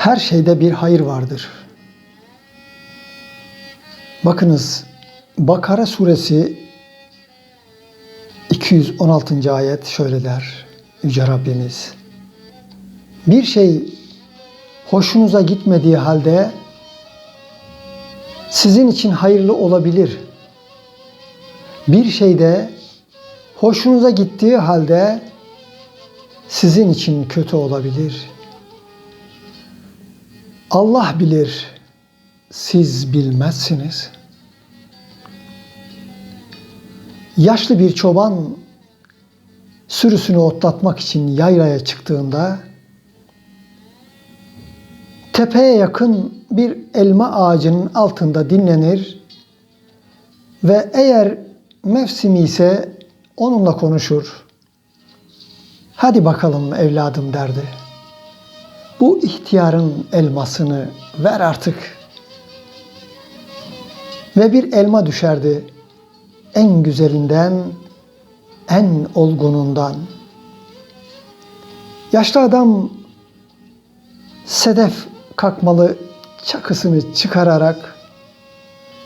Her şeyde bir hayır vardır. Bakınız Bakara suresi 216. ayet şöyle der Yüce Rabbimiz. Bir şey hoşunuza gitmediği halde sizin için hayırlı olabilir. Bir şey de hoşunuza gittiği halde sizin için kötü olabilir. Allah bilir, siz bilmezsiniz. Yaşlı bir çoban sürüsünü otlatmak için yaylaya çıktığında tepeye yakın bir elma ağacının altında dinlenir ve eğer mevsimi ise onunla konuşur. Hadi bakalım evladım derdi. Bu ihtiyarın elmasını ver artık. Ve bir elma düşerdi. En güzelinden, en olgunundan. Yaşlı adam sedef kakmalı çakısını çıkararak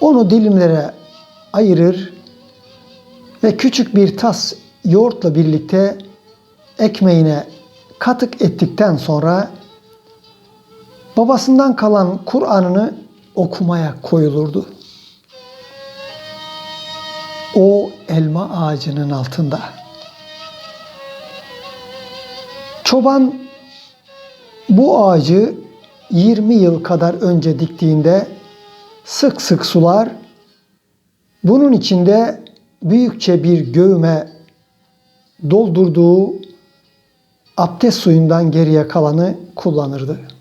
onu dilimlere ayırır ve küçük bir tas yoğurtla birlikte ekmeğine katık ettikten sonra babasından kalan Kur'an'ını okumaya koyulurdu. O elma ağacının altında. Çoban bu ağacı 20 yıl kadar önce diktiğinde sık sık sular, bunun içinde büyükçe bir göğüme doldurduğu abdest suyundan geriye kalanı kullanırdı.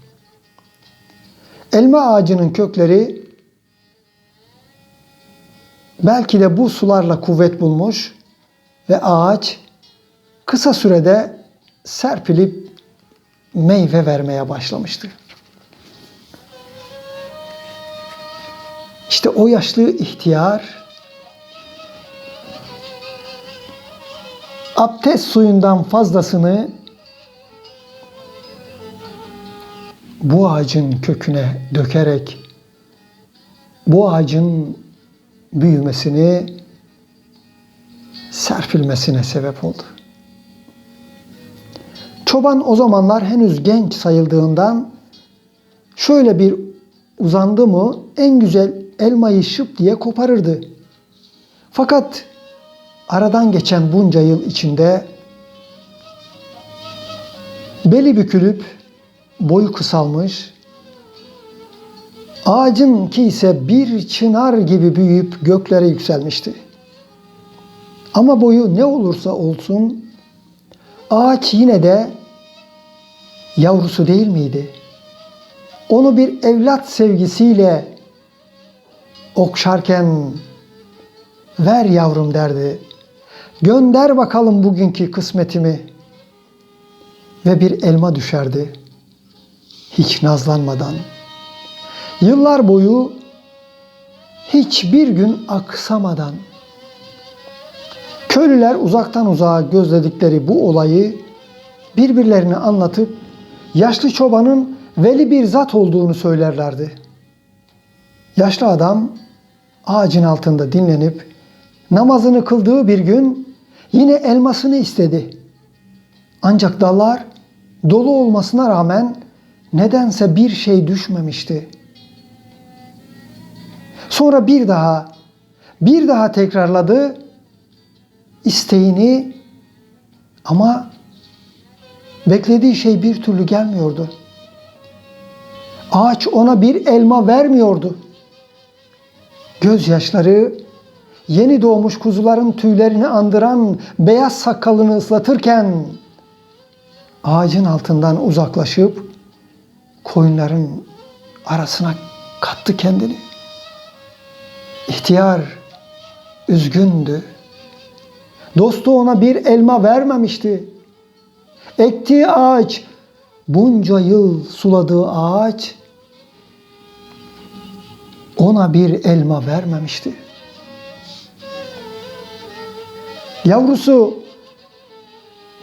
Elma ağacının kökleri belki de bu sularla kuvvet bulmuş ve ağaç kısa sürede serpilip meyve vermeye başlamıştı. İşte o yaşlı ihtiyar abdest suyundan fazlasını bu ağacın köküne dökerek bu ağacın büyümesini, serpilmesine sebep oldu. Çoban o zamanlar henüz genç sayıldığından şöyle bir uzandı mı en güzel elmayı şıp diye koparırdı. Fakat aradan geçen bunca yıl içinde beli bükülüp boyu kısalmış, ağacın ki ise bir çınar gibi büyüyüp göklere yükselmişti. Ama boyu ne olursa olsun ağaç yine de yavrusu değil miydi? Onu bir evlat sevgisiyle okşarken ver yavrum derdi. Gönder bakalım bugünkü kısmetimi. Ve bir elma düşerdi. Hiç nazlanmadan. Yıllar boyu hiçbir gün aksamadan. Köylüler uzaktan uzağa gözledikleri bu olayı birbirlerine anlatıp yaşlı çobanın veli bir zat olduğunu söylerlerdi. Yaşlı adam ağacın altında dinlenip namazını kıldığı bir gün yine elmasını istedi. Ancak dallar dolu olmasına rağmen nedense bir şey düşmemişti. Sonra bir daha, bir daha tekrarladı isteğini ama beklediği şey bir türlü gelmiyordu. Ağaç ona bir elma vermiyordu. Gözyaşları yeni doğmuş kuzuların tüylerini andıran beyaz sakalını ıslatırken ağacın altından uzaklaşıp koyunların arasına kattı kendini. İhtiyar üzgündü. Dostu ona bir elma vermemişti. Ektiği ağaç, bunca yıl suladığı ağaç ona bir elma vermemişti. Yavrusu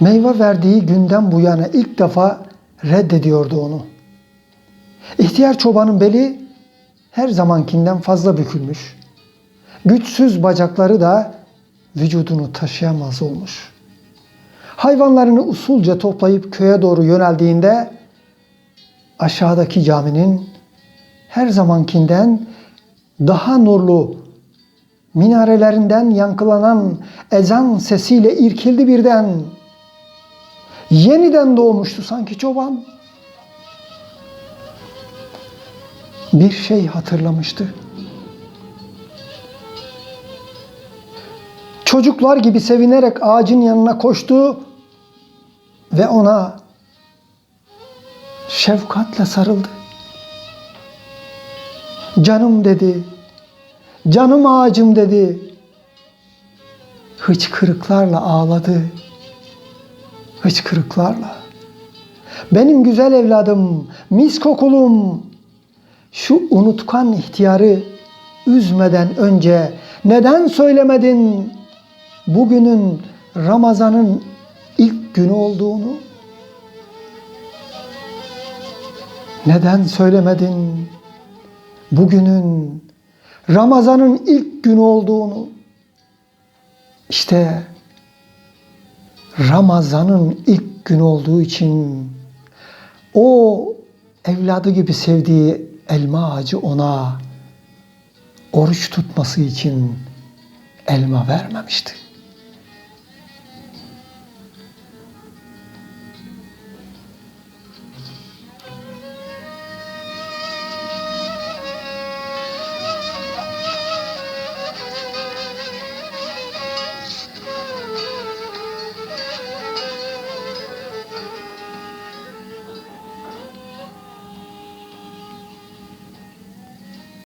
meyve verdiği günden bu yana ilk defa reddediyordu onu. İhtiyar çobanın beli her zamankinden fazla bükülmüş. Güçsüz bacakları da vücudunu taşıyamaz olmuş. Hayvanlarını usulca toplayıp köye doğru yöneldiğinde aşağıdaki caminin her zamankinden daha nurlu minarelerinden yankılanan ezan sesiyle irkildi birden. Yeniden doğmuştu sanki çoban. Bir şey hatırlamıştı. Çocuklar gibi sevinerek ağacın yanına koştu ve ona şefkatle sarıldı. Canım dedi. Canım ağacım dedi. Hıçkırıklarla ağladı. Hıçkırıklarla. Benim güzel evladım, mis kokulum. Şu unutkan ihtiyarı üzmeden önce neden söylemedin bugünün Ramazan'ın ilk günü olduğunu? Neden söylemedin bugünün Ramazan'ın ilk günü olduğunu? İşte Ramazan'ın ilk günü olduğu için o evladı gibi sevdiği elma ağacı ona oruç tutması için elma vermemişti.